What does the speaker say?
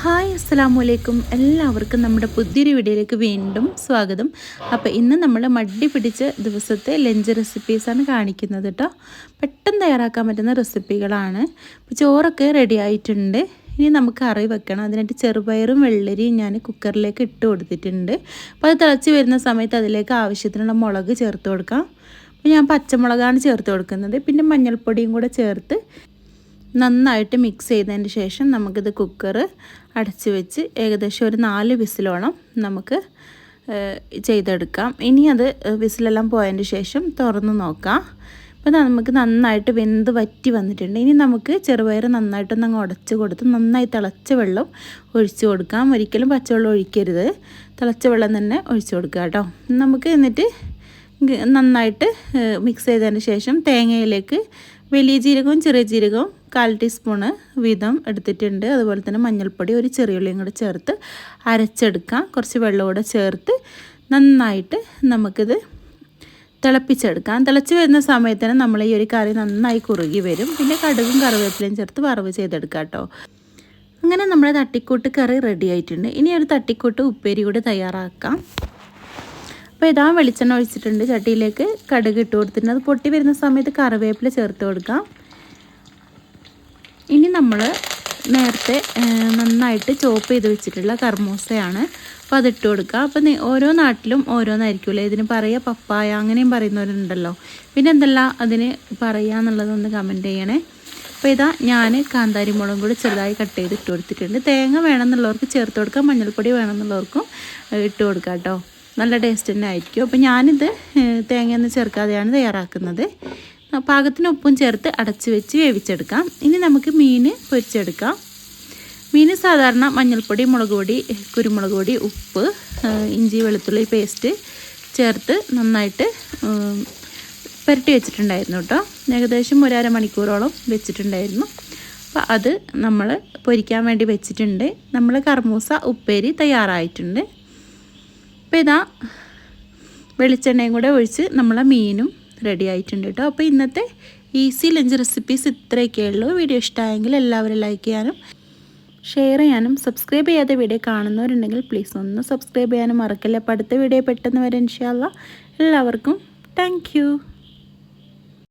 Hi അസ്സാം വലൈക്കും എല്ലാവർക്കും നമ്മുടെ പുതിയൊരു വീഡിയോയിലേക്ക് വീണ്ടും സ്വാഗതം. അപ്പോൾ ഇന്ന് നമ്മൾ മടി പിടിച്ച ദിവസത്തെ ലഞ്ച് റെസിപ്പീസാണ് കാണിക്കുന്നത് കേട്ടോ പെട്ടെന്ന് തയ്യാറാക്കാൻ പറ്റുന്ന റെസിപ്പികളാണ് ഇപ്പോൾ ചോറൊക്കെ റെഡി ആയിട്ടുണ്ട്. ഇനി നമുക്ക് കറി വെക്കണം. അതിനായിട്ട് ചെറുപയറും വെള്ളരിയും ഞാൻ കുക്കറിലേക്ക് ഇട്ട് കൊടുത്തിട്ടുണ്ട്. അപ്പോൾ അത് തിളച്ച് വരുന്ന സമയത്ത് അതിലേക്ക് ആവശ്യത്തിനുള്ള മുളക് ചേർത്ത് കൊടുക്കാം. അപ്പോൾ ഞാൻ പച്ചമുളകാണ് ചേർത്ത് കൊടുക്കുന്നത്. പിന്നെ മഞ്ഞൾപ്പൊടിയും കൂടെ ചേർത്ത് നന്നായിട്ട് മിക്സ് ചെയ്തതിന് ശേഷം നമുക്കിത് കുക്കർ അടച്ചു വെച്ച് ഏകദേശം ഒരു നാല് വിസിലോളം നമുക്ക് ചെയ്തെടുക്കാം. ഇനി അത് വിസിലെല്ലാം പോയതിന് ശേഷം തുറന്ന് നോക്കാം. അപ്പോൾ നമുക്ക് നന്നായിട്ട് വെന്ത് വറ്റി വന്നിട്ടുണ്ട്. ഇനി നമുക്ക് ചെറുപയർ നന്നായിട്ടൊന്ന് അങ്ങ് ഉടച്ച് കൊടുത്ത് നന്നായി തിളച്ച വെള്ളം ഒഴിച്ച് കൊടുക്കാം. ഒരിക്കലും പച്ചവെള്ളം ഒഴിക്കരുത്. തിളച്ച വെള്ളം തന്നെ ഒഴിച്ച് കൊടുക്കുക കേട്ടോ. നമുക്ക് എന്നിട്ട് നന്നായിട്ട് മിക്സ് ചെയ്തതിന് ശേഷം തേങ്ങയിലേക്ക് വലിയ ജീരകവും ചെറിയ ജീരകവും കാൽ ടീസ്പൂണ് വീതം എടുത്തിട്ടുണ്ട്. അതുപോലെ തന്നെ മഞ്ഞൾപ്പൊടി ഒരു ചെറിയുള്ളിയും കൂടെ ചേർത്ത് അരച്ചെടുക്കാം. കുറച്ച് വെള്ളം കൂടെ ചേർത്ത് നന്നായിട്ട് നമുക്കിത് തിളപ്പിച്ചെടുക്കാം. തിളച്ച് വരുന്ന സമയത്തിന് നമ്മൾ ഈ ഒരു കറി നന്നായി കുറുകി വരും. പിന്നെ കടുകും കറിവേപ്പിലയും ചേർത്ത് വറവ് ചെയ്തെടുക്കാം കേട്ടോ. അങ്ങനെ നമ്മുടെ തട്ടിക്കൂട്ട് കറി റെഡി ആയിട്ടുണ്ട്. ഇനി ഒരു തട്ടിക്കൂട്ട് ഉപ്പേരി കൂടെ തയ്യാറാക്കാം. അപ്പോൾ ഇതാ വെളിച്ചെണ്ണ ഒഴിച്ചിട്ടുണ്ട്. ചട്ടിയിലേക്ക് കടുക് ഇട്ട് കൊടുത്തിട്ടുണ്ട്. അത് പൊട്ടി വരുന്ന സമയത്ത് കറിവേപ്പില ചേർത്ത് കൊടുക്കാം. ഇനി നമ്മൾ നേരത്തെ നന്നായിട്ട് ചോപ്പ് ചെയ്ത് വെച്ചിട്ടുള്ള കർമൂസയാണ് അപ്പോൾ അതിട്ട് കൊടുക്കുക. അപ്പോൾ ഓരോ നാട്ടിലും ഓരോന്നായിരിക്കുമല്ലോ? ഇതിന് പറയുക പപ്പായ അങ്ങനെയും പറയുന്നവരുണ്ടല്ലോ. പിന്നെ എന്തല്ല അതിന് പറയുക എന്നുള്ളതൊന്ന് കമന്റ് ചെയ്യണേ. അപ്പോൾ ഇതാ ഞാൻ കാന്താരി മുളകും കൂടി ചെറുതായി കട്ട് ചെയ്ത് ഇട്ട് കൊടുത്തിട്ടുണ്ട്. തേങ്ങ വേണമെന്നുള്ളവർക്ക് ചേർത്ത് കൊടുക്കാം. മഞ്ഞൾപ്പൊടി വേണമെന്നുള്ളവർക്കും ഇട്ട് കൊടുക്കാം കേട്ടോ. നല്ല ടേസ്റ്റ് തന്നെ ആയിരിക്കും. അപ്പോൾ ഞാനിത് തേങ്ങയൊന്നും ചേർക്കാതെയാണ് തയ്യാറാക്കുന്നത്. പാകത്തിന് ഉപ്പും ചേർത്ത് അടച്ചു വെച്ച് വേവിച്ചെടുക്കാം. ഇനി നമുക്ക് മീൻ പൊരിച്ചെടുക്കാം. മീൻ സാധാരണ മഞ്ഞൾപ്പൊടി മുളക് പൊടി കുരുമുളക് പൊടി ഉപ്പ് ഇഞ്ചി വെളുത്തുള്ളി പേസ്റ്റ് ചേർത്ത് നന്നായിട്ട് പുരട്ടി വെച്ചിട്ടുണ്ടായിരുന്നു കേട്ടോ. ഏകദേശം ഒരര മണിക്കൂറോളം വെച്ചിട്ടുണ്ടായിരുന്നു. അപ്പോൾ അത് നമ്മൾ പൊരിക്കാൻ വേണ്ടി വെച്ചിട്ടുണ്ട്. നമ്മൾ കർമൂസ ഉപ്പേരി തയ്യാറായിട്ടുണ്ട്. അപ്പോൾ ഇതാ വെളിച്ചെണ്ണയും കൂടെ ഒഴിച്ച് നമ്മളെ മീനും റെഡി ആയിട്ടുണ്ട് കേട്ടോ. അപ്പോൾ ഇന്നത്തെ ഈസി ലഞ്ച് റെസിപ്പീസ് ഇത്രയൊക്കെ ഉള്ളൂ. വീഡിയോ ഇഷ്ടമായെങ്കിൽ എല്ലാവരും ലൈക്ക് ചെയ്യാനും ഷെയർ ചെയ്യാനും സബ്സ്ക്രൈബ് ചെയ്യാതെ വീഡിയോ കാണുന്നവരുണ്ടെങ്കിൽ പ്ലീസ് ഒന്ന് സബ്സ്ക്രൈബ് ചെയ്യാനും മറക്കില്ല. അപ്പോൾ അടുത്ത വീഡിയോ പെട്ടെന്ന് വരെ ഇൻഷാല്ല എല്ലാവർക്കും താങ്ക്